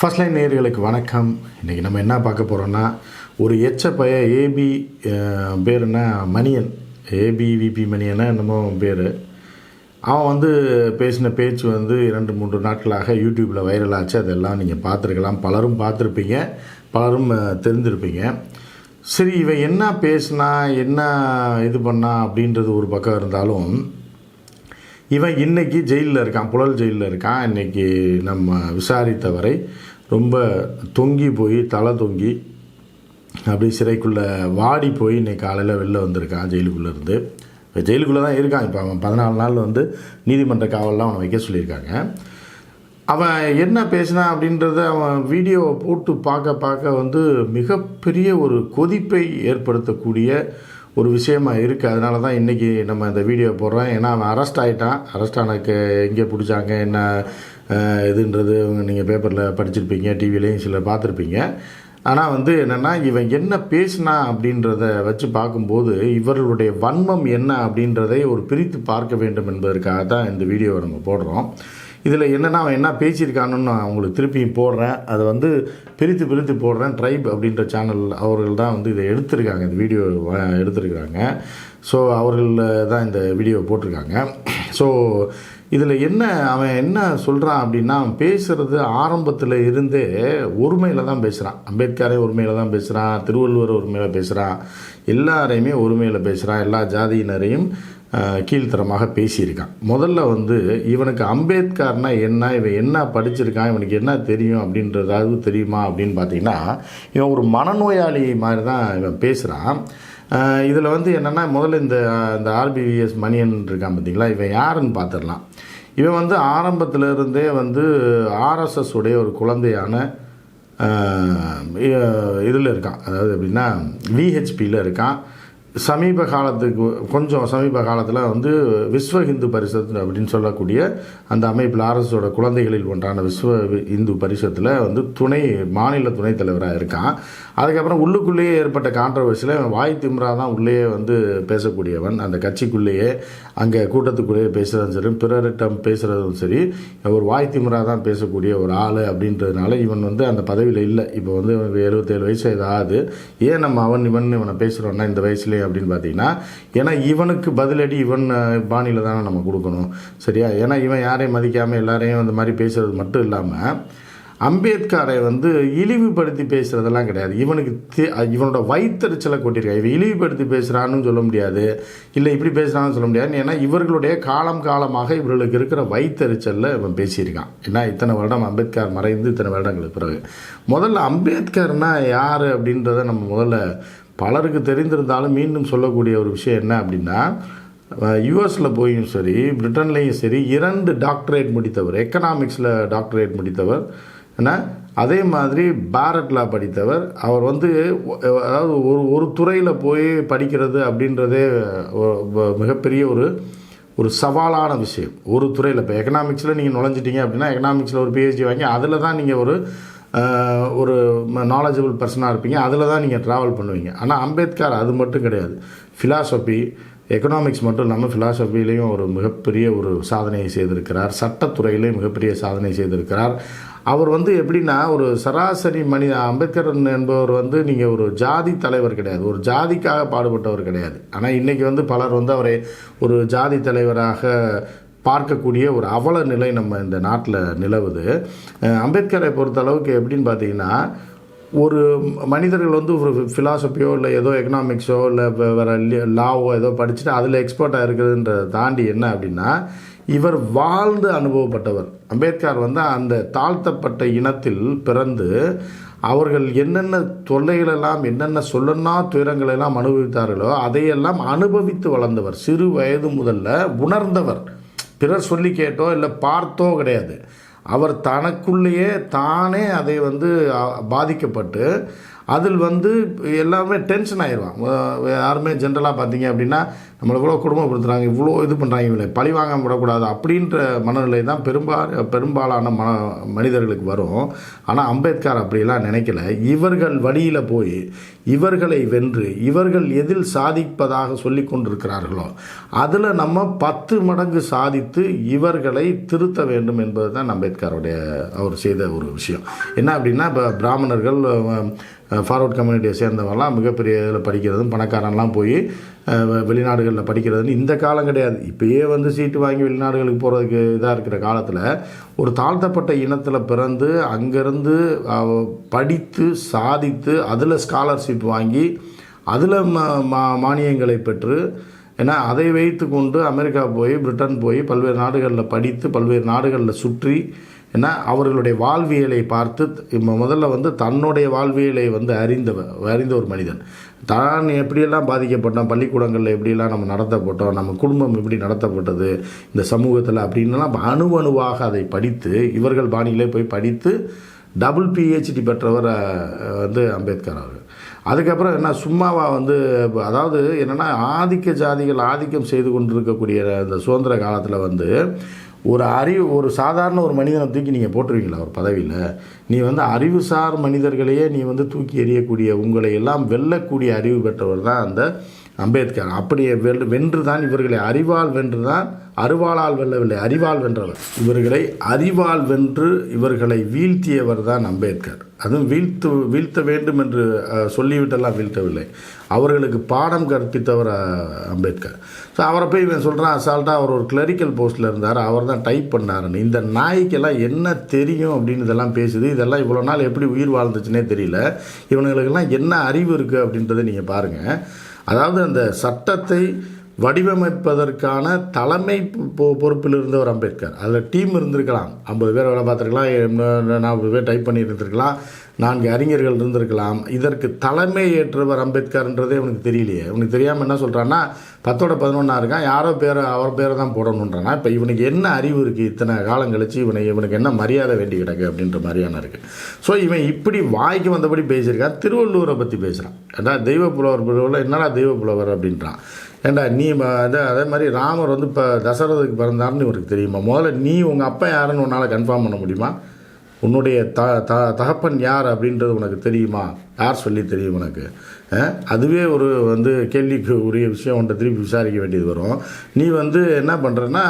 First line நேர்களுக்கு வணக்கம். இன்றைக்கி நம்ம என்ன பார்க்க போகிறோன்னா ஒரு எச்ச பைய ஏபி பேர் என்ன? மணியன். ஏபிவிபி மணியனா என்னமோ பேர். அவன் வந்து பேசின பேச்சு வந்து இரண்டு மூன்று நாட்களாக யூடியூப்பில் வைரலாச்சு அதெல்லாம் நீங்கள் பார்த்துருக்கலாம். பலரும் பார்த்துருப்பீங்க. பலரும் தெரிஞ்சிருப்பீங்க சரி இவன் என்ன பேசினா என்ன இது பண்ணா அப்படின்றது ஒரு பக்கம் இருந்தாலும் இவன் இன்றைக்கி ஜெயிலில் இருக்கான் புழல் ஜெயிலில் இருக்கான். இன்றைக்கி நம்ம விசாரித்த வரை ரொம்ப தொங்கி போய் தலை தொங்கி அப்படி சிறைக்குள்ளே வாடி போய் இன்னைக்கு காலையில் வெளில வந்திருக்கான் ஜெயிலுக்குள்ளே இருந்து. இப்போ ஜெயிலுக்குள்ளே தான் இருக்கான். இப்போ அவன் பதினாலு நாள் வந்து நீதிமன்ற காவல்லாம் அவனை வைக்க சொல்லியிருக்காங்க. அவன் என்ன பேசினான் அப்படின்றத அவன் வீடியோவை போட்டு பார்க்க பார்க்க வந்து மிகப்பெரிய ஒரு கொதிப்பை ஏற்படுத்தக்கூடிய ஒரு விஷயமாக இருக்குது அதனால தான் இன்றைக்கி நம்ம இந்த வீடியோ போடுறோம். ஏன்னா அவன் அரெஸ்ட் ஆகிட்டான் அரெஸ்ட் ஆனக்கு எங்கே பிடிச்சாங்க? என்ன இதுன்றது நீங்கள் பேப்பரில் படிச்சிருப்பீங்க டிவிலையும் சில பார்த்துருப்பீங்க. ஆனால் வந்து என்னென்னா இவன் என்ன பேசினா அப்படின்றத வச்சு பார்க்கும்போது இவர்களுடைய வன்மம் என்ன அப்படின்றதை ஒரு பிரித்து பார்க்க வேண்டும் என்பதற்காக தான் இந்த வீடியோவை நம்ம போடுறோம். இதில் என்னென்னா அவன் என்ன பேசியிருக்கான்னு நான் உங்களுக்கு திருப்பியும் போடுறேன். அதை வந்து பிரித்து பிரித்து போடுறேன். ட்ரைப் அப்படின்ற சேனல் அவர்கள் தான் வந்து இதை எடுத்திருக்காங்க. இந்த வீடியோ எடுத்திருக்காங்க. ஸோ அவர்கள் தான் இந்த வீடியோ போட்டிருக்காங்க. ஸோ இதில் என்ன அவன் என்ன சொல்கிறான் அப்படின்னா அவன் பேசுகிறது ஆரம்பத்தில் இருந்தே ஒருமையில் தான் பேசுகிறான் அம்பேத்கரே ஒருமையில் தான் பேசுகிறான் திருவள்ளுவர் ஒருமையில் பேசுகிறான் எல்லாரையுமே ஒருமையில் பேசுகிறான் எல்லா ஜாதியினரையும் கீழ்த்தரமாக பேசியிருக்கான். முதல்ல வந்து இவனுக்கு அம்பேத்கர்னா என்ன இவன் என்ன படிச்சிருக்கான் இவனுக்கு என்ன தெரியும் அப்படின்றதாவது தெரியுமா அப்படின்னு பார்த்தீங்கன்னா இவன் ஒரு மனநோயாளி மாதிரி தான் இவன் பேசுகிறான் இதில் வந்து என்னென்னா முதல்ல இந்த இந்த ஆர்பிவிஎஸ் மணியன் இருக்கான் பார்த்தீங்களா? இவன் யாருன்னு பார்த்துடலாம். இவன் வந்து ஆரம்பத்திலிருந்தே வந்து ஆர்எஸ்எஸ் உடைய ஒரு குழந்தையான இதில் இருக்கான். அதாவது எப்படின்னா விஹெச்பியில் இருக்கான். சமீப காலத்துக்கு கொஞ்சம் சமீப காலத்தில் வந்து விஸ்வ ஹிந்து பரிஷத் அப்படின்னு சொல்லக்கூடிய அந்த அமைப்பில் ஆர்எஸோட குழந்தைகளில் ஒன்றான விஸ்வ இந்து பரிஷத்தில் வந்து துணை மாநில துணைத் தலைவராக இருக்கான். அதுக்கப்புறம் உள்ளுக்குள்ளேயே ஏற்பட்ட கான்ட்ரவர்சியில் வாய் திமிரா தான் உள்ளேயே வந்து பேசக்கூடியவன். அந்த கட்சிக்குள்ளேயே அங்கே கூட்டத்துக்குள்ளேயே பேசுகிறதும் சரி பிறரிட்டம் பேசுகிறதும் சரி ஒரு வாய் திமிரா தான் பேசக்கூடிய ஒரு ஆள் அப்படின்றதுனால இவன் வந்து அந்த பதவியில் இல்லை. இப்போ வந்து எழுபத்தேழு வயசு ஏதாவது ஏன் நம்ம அவன் இவன் இவனை பேசுகிறோன்னா இந்த வயசுலேயே அப்படின்னு பார்த்தீங்கன்னா ஏன்னா இவனுக்கு பதிலடி இவன் பாணியில் தானே நம்ம கொடுக்கணும் சரியா? ஏன்னா இவன் யாரையும் மதிக்காமல் எல்லாரையும் அந்த மாதிரி பேசுகிறது மட்டும் இல்லாமல் அம்பேத்கரை வந்து இழிவுபடுத்தி பேசுகிறதெல்லாம் கிடையாது. இவனுக்கு தே- இவனோட வயிற்றுச்சலை கொட்டியிருக்கான். இவன் இழிவுபடுத்தி பேசுகிறான்னு சொல்ல முடியாது. இல்லை இப்படி பேசுகிறான்னு சொல்ல முடியாது. ஏன்னா இவர்களுடைய காலம் காலமாக இவர்களுக்கு இருக்கிற வயிற்றுச்சலில் இவன் பேசியிருக்கான். ஏன்னா இத்தனை வருடம் அம்பேத்கர் மறைந்து இத்தனை வருடங்களுக்கு பிறகு. முதல்ல அம்பேத்கர்னா யார் அப்படின்றத நம்ம முதல்ல பலருக்கு தெரிந்திருந்தாலும் மீண்டும் சொல்லக்கூடிய ஒரு விஷயம் என்ன அப்படின்னா யூஎஸில் போயும் சரி பிரிட்டன்லேயும் சரி இரண்டு டாக்டரேட் முடித்தவர் எக்கனாமிக்ஸில் டாக்டரேட் முடித்தவர் என்ன? அதே மாதிரி பாரட்லா படித்தவர். அவர் வந்து அதாவது ஒரு ஒரு துறையில் போய் படிக்கிறது அப்படின்றதே மிகப்பெரிய ஒரு ஒரு சவாலான விஷயம். ஒரு துறையில் இப்போ எக்கனாமிக்ஸில் நீங்கள் நுழைஞ்சிட்டீங்க அப்படின்னா எக்கனாமிக்ஸில் ஒரு பிஹெச்டி வாங்கி அதில் தான் நீங்கள் ஒரு ஒரு நாலேஜபிள் பர்சனாக இருப்பீங்க. அதில் தான் நீங்கள் ட்ராவல் பண்ணுவீங்க. ஆனால் அம்பேத்கர் அது மட்டும் கிடையாது. ஃபிலாசபி எக்கனாமிக்ஸ் மட்டும் இல்லாமல் ஃபிலாசபிலையும் ஒரு மிகப்பெரிய ஒரு சாதனையை செய்திருக்கிறார். சட்டத்துறையிலையும் மிகப்பெரிய சாதனை செய்திருக்கிறார். அவர் வந்து எப்படின்னா ஒரு சராசரி மனித அம்பேத்கர் என்பவர் வந்து நீங்கள் ஒரு ஜாதி தலைவர் கிடையாது. ஒரு ஜாதிக்காக பாடுபட்டவர் கிடையாது. ஆனால் இன்றைக்கி வந்து பலர் வந்து அவரை ஒரு ஜாதி தலைவராக பார்க்கக்கூடிய ஒரு அவல நிலை நம்ம இந்த நாட்டில் நிலவுது. அம்பேத்கரை பொறுத்த அளவுக்கு எப்படின்னு பார்த்தீங்கன்னா ஒரு மனிதர்கள் வந்து ஒரு ஃபிலாசபியோ இல்லை ஏதோ எக்கனாமிக்ஸோ இல்லை வேறு லாவோ ஏதோ படிச்சுட்டு அதில் எக்ஸ்பர்ட்டாக இருக்கிறதுன்றதை தாண்டி என்ன அப்படின்னா இவர் வாழ்ந்து அனுபவப்பட்டவர். அம்பேத்கர் வந்து அந்த தாழ்த்தப்பட்ட இனத்தில் பிறந்து அவர்கள் என்னென்ன தொல்லைகளெல்லாம் என்னென்ன சொல்லன்னா துயரங்களெல்லாம் அனுபவித்தார்களோ அதையெல்லாம் அனுபவித்து வளர்ந்தவர். சிறு வயது முதல்ல உணர்ந்தவர். பிறர் சொல்லி கேட்டோ இல்லை பார்த்தோ கிடையாது. அவர் தனக்குள்ளேயே தானே அதை வந்து பாதிக்கப்பட்டு அதில் வந்து எல்லாமே டென்ஷன் ஆயிடுவான் யாருமே ஜென்ரலாக பார்த்தீங்க அப்படின்னா நம்மளை இவ்வளோ குடும்பப்படுத்துகிறாங்க இவ்வளோ இது பண்ணுறாங்க இவங்களை பழி வாங்க விடக்கூடாது அப்படின்ற மனநிலை தான் பெரும்பால் பெரும்பாலான மன மனிதர்களுக்கு வரும். ஆனால் அம்பேத்கர் அப்படிலாம் நினைக்கல. இவர்கள் வழியில் போய் இவர்களை வென்று இவர்கள் எதில் சாதிப்பதாக சொல்லி கொண்டிருக்கிறார்களோ அதில் நம்ம பத்து மடங்கு சாதித்து இவர்களை திருத்த வேண்டும் என்பது தான் அம்பேத்கருடைய அவர் செய்த ஒரு விஷயம். என்ன அப்படின்னா இப்போ பிராமணர்கள் ஃபார்வர்ட் கம்யூனிட்டியை சேர்ந்தவங்கலாம் மிகப்பெரிய இதில் படிக்கிறதும் பணக்காரன்லாம் போய் வெளிநாடுகள் வெளிநாடுகளில் படிக்கிறதுன்னு இந்த காலம் கிடையாது. இப்பயே வந்து சீட்டு வாங்கி வெளிநாடுகளுக்கு போகிறதுக்கு இதாக இருக்கிற காலத்தில் ஒரு தாழ்த்தப்பட்ட இனத்தில் பிறந்து அங்கேருந்து படித்து சாதித்து அதில் ஸ்காலர்ஷிப் வாங்கி அதில் மா மானியங்களை பெற்று ஏன்னா அதை வைத்து கொண்டு அமெரிக்கா போய் பிரிட்டன் போய் பல்வேறு நாடுகளில் படித்து பல்வேறு நாடுகளில் சுற்றி ஏன்னா அவர்களுடைய வாழ்வியலை பார்த்து முதல்ல வந்து தன்னுடைய வாழ்வியலை வந்து அறிந்தவர் அறிந்த ஒரு மனிதன். தான் எப்படியெல்லாம் பாதிக்கப்பட்டோம் பள்ளிக்கூடங்களில் எப்படியெல்லாம் நம்ம நடத்தப்பட்டோம் நம்ம குடும்பம் எப்படி நடத்தப்பட்டது இந்த சமூகத்தில் அப்படின்லாம் அணு அணுவாக அதை படித்து இவர்கள் பாணியிலே போய் படித்து டபுள் பிஹெச்டி பெற்றவர் வந்து அம்பேத்கர் அவர் அதுக்கப்புறம் என்ன சும்மாவா வந்து அதாவது என்னென்னா ஆதிக்க ஜாதிகள் ஆதிக்கம் செய்து கொண்டிருக்கக்கூடிய இந்த சுதந்திர காலத்தில் வந்து ஒரு அறிவு ஒரு சாதாரண ஒரு மனிதனை தூக்கி நீங்கள் போட்டுருவீங்களா ஒரு பதவியில்? நீ வந்து அறிவுசார் மனிதர்களையே நீ வந்து தூக்கி எறியக்கூடிய உங்களை எல்லாம் வெல்லக்கூடிய அறிவு பெற்றவர் தான் அந்த அம்பேத்கர். அப்படியே வெல் வென்று தான் இவர்களை அறிவால் வென்று தான் அருவாளால் வெல்லவில்லை அறிவால் வென்றவர். இவர்களை அறிவால் வென்று இவர்களை வீழ்த்தியவர் தான் அம்பேத்கர். அதுவும் வீழ்த்து வீழ்த்த வேண்டும் என்று சொல்லிவிட்டெல்லாம் வீழ்த்தவில்லை. அவர்களுக்கு பாடம் கற்பித்தவர் அம்பேத்கர். ஸோ அவரை போய் இவன் சொல்கிறான் அசால்ட்டாக அவர் ஒரு கிளரிக்கல் போஸ்ட்டில் இருந்தார். அவர் தான் டைப் பண்ணாருன்னு. இந்த நாய்க்கெல்லாம் என்ன தெரியும்? அப்படின்னு இதெல்லாம் பேசுது. இதெல்லாம் இவ்வளோ நாள் எப்படி உயிர் வாழ்ந்துச்சுன்னே தெரியல. இவனுங்களுக்கெல்லாம் என்ன அறிவு இருக்குது அப்படின்றத நீங்கள் பாருங்கள் அதாவது அந்த சட்டத்தை வடிவமைப்பதற்கான தலைமை பொ- பொறுப்பில் இருந்தவர் அம்பேத்கர் அதில் டீம் இருந்திருக்கலாம் ஐம்பது பேர் வேலை பார்த்துருக்கலாம் நாற்பது பேர் டைப் பண்ணி இருந்திருக்கலாம் நான்கு அறிஞர்கள் இருந்திருக்கலாம். இதற்கு தலைமை ஏற்றவர் அம்பேத்கர்ன்றதே அவனுக்கு தெரியலையே. அவனுக்கு தெரியாமல் என்ன சொல்கிறான்னா பத்தோட பதினொன்றா இருக்கான் யாரோ பேர் அவர் பேரை தான் போடணுன்றானா இப்போ இவனுக்கு என்ன அறிவு இருக்குது இத்தனை காலம் கழிச்சு இவனை இவனுக்கு என்ன மரியாதை வேண்டி கிடக்கு அப்படின்ற மாதிரியான இருக்குது ஸோ இவன் இப்படி வாய்க்கு வந்தபடி பேசியிருக்கான். திருவள்ளுவரை பற்றி பேசுகிறான் ஏன்னா தெய்வ புலவர் புலவரில் என்னடா தெய்வ புலவர் அப்படின்றான். ஏண்டா நீ ம- அதே அதே மாதிரி ராமர் வந்து இப்போ தசரதுக்கு பிறந்தாருன்னு இவருக்கு தெரியுமா? முதல்ல நீ உங்கள் அப்பா யாருன்னு உன்னால் கன்ஃபார்ம் பண்ண முடியுமா? உன்னுடைய த த தகப்பன் யார் அப்படின்றது உனக்கு தெரியுமா? யார் சொல்லி தெரியும் உனக்கு? அதுவே ஒரு வந்து கேள்விக்கு உரிய விஷயம். ஒன்றை திருப்பி விசாரிக்க வேண்டியது வரும். நீ வந்து என்ன பண்ணுறன்னா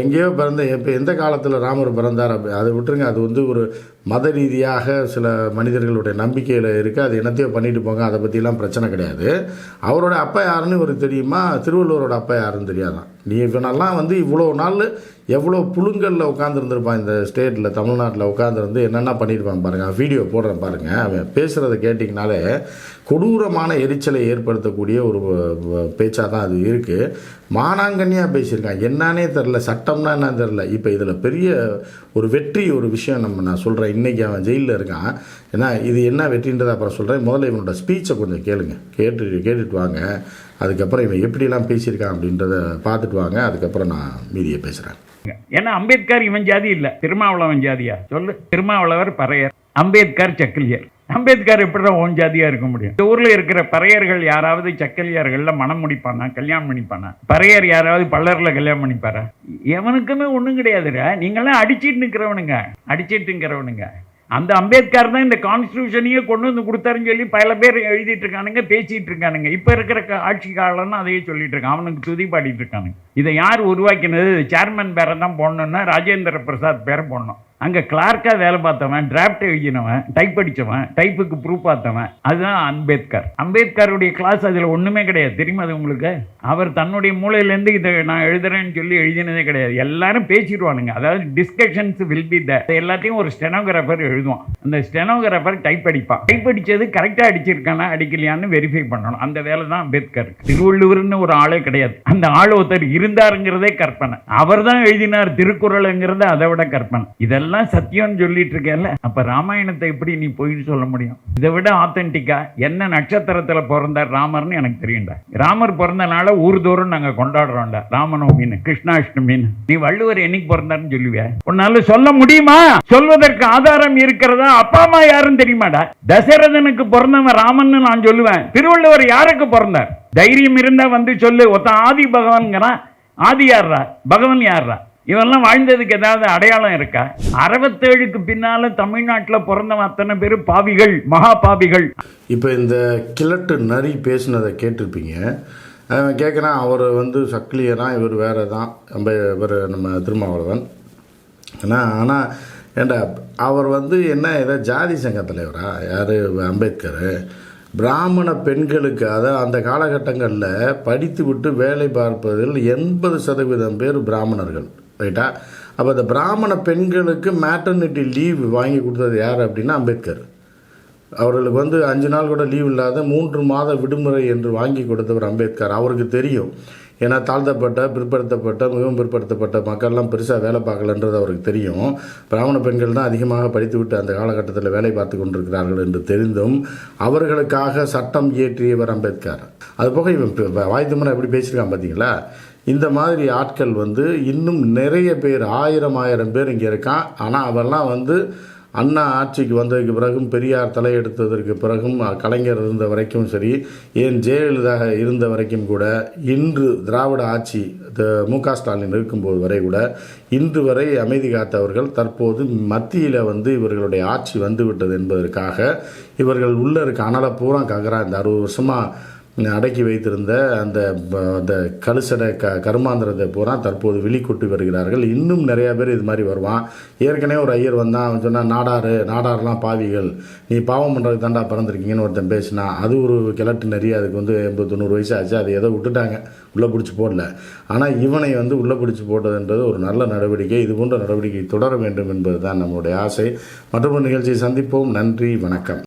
எங்கேயோ பிறந்த எப்போ எந்த காலத்தில் ராமர் பிறந்தார் அப்படி அதை விட்டுருங்க. அது வந்து ஒரு மத ரீதியாக சில மனிதர்களுடைய நம்பிக்கையில் இருக்குது அது என்னத்தையோ பண்ணிட்டு போங்க. அதை பற்றிலாம் பிரச்சனை கிடையாது. அவரோட அப்பா யாருன்னு ஒரு தெரியுமா? திருவள்ளுவரோட அப்பா யாருன்னு தெரியாதான் நீ இவனெல்லாம் வந்து இவ்வளோ நாள் எவ்வளோ புழுங்கலில் உட்காந்துருந்துருப்பான் இந்த ஸ்டேட்டில் தமிழ்நாட்டில் உட்காந்துருந்து என்னென்ன பண்ணியிருப்பான் பாருங்கள் வீடியோ போடுறேன் பாருங்கள் அவன் பேசுகிறத கேட்டிங்கனாலே கொடூரமான எரிச்சலை ஏற்படுத்தக்கூடிய ஒரு பேச்சாக தான் அது இருக்குது மானாங்கண்ணியாக பேசியிருக்கான். என்னன்னே தெரில சட்டம்னா என்னன்னு தெரில இப்போ இதில் பெரிய ஒரு வெற்றி ஒரு விஷயம் நம்ம நான் சொல்கிறேன் இன்றைக்கி அவன் ஜெயிலில் இருக்கான். ஏன்னா இது என்ன வெற்றின்றதை அப்புறம் சொல்கிறேன் முதல்ல இவனோட ஸ்பீச்சை கொஞ்சம் கேளுங்க. கேட்டு கேட்டுட்டு வாங்க. அதுக்கப்புறம் இவன் எப்படிலாம் பேசியிருக்கான் அப்படின்றத பார்த்துட்டு வாங்க. அதுக்கப்புறம் நான் மீதியை பேசுகிறேன் ஏன்னா அம்பேத்கர் இவன் ஜாதி இல்லை. திருமாவளவன் ஜாதியா? சொல்லு. திருமாவளவர் பறையர். அம்பேத்கர் சக்கிலியர். அம்பேத்கர் எப்படிதான் ஓன் ஜாதியா இருக்க முடியும். இந்த ஊர்ல இருக்கிற பறையர்கள் யாராவது சக்கிலியர்கள்ல மனம் முடிப்பானா? கல்யாணம் பண்ணிப்பானா? பறையர் யாராவது பல்லர்ல கல்யாணம் பண்ணிப்பாரா? எவனுக்குமே ஒண்ணும் கிடையாதுடா. நீங்களாம் அடிச்சிட்டு நிற்கிறவனுங்க அடிச்சிட்டு நிற்கிறவனுங்க அந்த அம்பேத்கர் தான் இந்த கான்ஸ்டியூஷனையே கொண்டு வந்து கொடுத்தாருன்னு சொல்லி பல பேர் எழுதிட்டு இருக்கானுங்க பேசிட்டு இருக்கானுங்க. இப்ப இருக்கிற ஆட்சி காலம்னு அதையே சொல்லிட்டு இருக்கான் அவனுக்கு துதி பாடிட்டு இருக்கானுங்க. இதை யார் உருவாக்கினது? சேர்மன் பேரை தான் போடணும்னா ராஜேந்திர பிரசாத் பேரை போடணும். அங்க கிளார்க்காக வேலை பார்த்தவன் டிராப்ட் எழுதினவன் டைப் அடித்தவன் டைப்புக்கு ப்ரூஃப் பார்த்தவன். அதுதான் அம்பேத்கர். அம்பேத்கருடைய கிளாஸ் அதில் ஒண்ணுமே கிடையாது. தெரியுமா அது உங்களுக்கு? அவர் தன்னுடைய மூளையிலேருந்து இதை நான் எழுதுறேன்னு சொல்லி எழுதினதே கிடையாது. எல்லாரும் பேசிடுவானுங்க. அதாவது டிஸ்கஷன்ஸ் வில் பி த எல்லாத்தையும் ஒரு ஸ்டெனோகிராஃபர் எழுதுவான். அந்த ஸ்டெனோகிராஃபர் டைப் அடிப்பான். டைப் அடிச்சது கரெக்டாக அடிச்சிருக்கானா அடிக்கலையான்னு வெரிஃபை பண்ணணும். அந்த வேலை தான் அம்பேத்கர். திருவள்ளுவர்னு ஒரு ஆளே கிடையாது. அந்த ஆள் ஒருத்தர் இருந்தாருங்கிறதே கற்பனை. அவர் தான் எழுதினார் திருக்குறளுங்கிறது அதை விட கற்பனை. இதெல்லாம் இதெல்லாம் சத்தியம்னு சொல்லிட்டு இருக்கேன்ல அப்ப ராமாயணத்தை எப்படி நீ போயின்னு சொல்ல முடியும்? இதை விட ஆத்தென்டிக்கா என்ன நட்சத்திரத்துல பிறந்தார் ராமர்னு எனக்கு தெரியும்டா. ராமர் பிறந்த நாள ஊர்தோறும் நாங்க கொண்டாடுறோம்டா. ராமநவமின்னு கிருஷ்ணாஷ்டமின்னு. நீ வள்ளுவர் என்னைக்கு பிறந்தாருன்னு சொல்லுவியா? உன்னால சொல்ல முடியுமா? சொல்வதற்கு ஆதாரம் இருக்கிறதா? அப்பா அம்மா யாருன்னு தெரியுமாடா? தசரதனுக்கு பிறந்தவன் ராமன்னு நான் சொல்லுவேன். திருவள்ளுவர் யாருக்கு பிறந்தார்? தைரியம் இருந்தா வந்து சொல்லு. ஒத்த ஆதி பகவான்ங்கிறான். ஆதி யார்ரா பகவான் யார்ரா இவெல்லாம் வாழ்ந்ததுக்கு ஏதாவது அடையாளம் இருக்கா? அறுபத்தேழுக்கு பின்னால தமிழ்நாட்டில் பிறந்த அத்தனை பேர் பாவிகள் மகா பாவிகள். இப்போ இந்த கிழட்டு நரி பேசுனதை கேட்டிருப்பீங்க. அவன் கேட்குறான் அவர் வந்து சக்லியனா இவர் வேறு தான் நம்ம இவர் நம்ம திருமாவளவன். ஆனால் ஆனால் ஏண்டா அவர் வந்து என்ன ஏதோ ஜாதி சங்க தலைவரா யார்? அம்பேத்கர். பிராமண பெண்களுக்கு அதாவது அந்த காலகட்டங்களில் படித்து விட்டு வேலை பார்ப்பதில் எண்பது சதவீதம் பேர் பிராமணர்கள். ரைட்டா அப்போ அந்த பிராமண பெண்களுக்கு மேட்டர்னிட்டி லீவ் வாங்கி கொடுத்தது யார் அப்படின்னா அம்பேத்கர். அவர்களுக்கு வந்து அஞ்சு நாள் கூட லீவ் இல்லாத மூன்று மாத விடுமுறை என்று வாங்கி கொடுத்தவர் அம்பேத்கர். அவருக்கு தெரியும். ஏன்னா தாழ்த்தப்பட்ட பிற்படுத்தப்பட்ட மிகவும் பிற்படுத்தப்பட்ட மக்கள்லாம் பெருசாக வேலை பார்க்கலன்றது அவருக்கு தெரியும். பிராமண பெண்கள் தான் அதிகமாக படித்துவிட்டு அந்த காலகட்டத்தில் வேலை பார்த்து கொண்டிருக்கிறார்கள் என்று தெரிந்தும் அவர்களுக்காக சட்டம் இயற்றியவர் அம்பேத்கர். அதுபோக இவன் வாய்த்து முறை எப்படி பேசியிருக்கான் பார்த்தீங்களா இந்த மாதிரி ஆட்கள் வந்து இன்னும் நிறைய பேர் ஆயிரம் ஆயிரம் பேர் இங்கே இருக்கான். ஆனால் அவெல்லாம் வந்து அண்ணா ஆட்சிக்கு வந்ததுக்கு பிறகும் பெரியார் தலையெடுத்ததற்கு பிறகும் கலைஞர் இருந்த வரைக்கும் சரி ஏன் ஜெயலலிதா இருந்த வரைக்கும் கூட இன்று திராவிட ஆட்சி த- மு க ஸ்டாலின் இருக்கும்போது வரை கூட இன்று வரை அமைதி காத்தவர்கள் தற்போது மத்தியில் வந்து இவர்களுடைய ஆட்சி வந்துவிட்டது என்பதற்காக இவர்கள் உள்ள இருக்க அனலை பூரா ககரா. இந்த அறுபது வருஷமாக அடக்கி வைத்திருந்த அந்த ப- அந்த கலுசடை க கருமாந்திரத்தை பூரா தற்போது வெளிக்கொண்டு வருகிறார்கள். இன்னும் நிறையா பேர் இது மாதிரி வருவான். ஏற்கனவே ஒரு ஐயர் வந்தான். அவன் சொன்னான் நாடாறு நாடாரெலாம் பாவிகள். நீ பாவம் பண்ணுறதுக்கு தாண்டா பிறந்திருக்கீங்கன்னு ஒருத்தன் பேசினான் அது ஒரு கிழட்டு நிறைய அதுக்கு வந்து எண்பது தொண்ணூறு வயசு ஆச்சு. அதை ஏதோ விட்டுட்டாங்க. உள்ளே பிடிச்சி போடல. ஆனால் இவனை வந்து உள்ளே பிடிச்சி போட்டதுன்றது ஒரு நல்ல நடவடிக்கை. இது போன்ற நடவடிக்கை தொடர வேண்டும் என்பது தான் நம்மளுடைய ஆசை. மற்றொரு நிகழ்ச்சியை சந்திப்போம். நன்றி. வணக்கம்.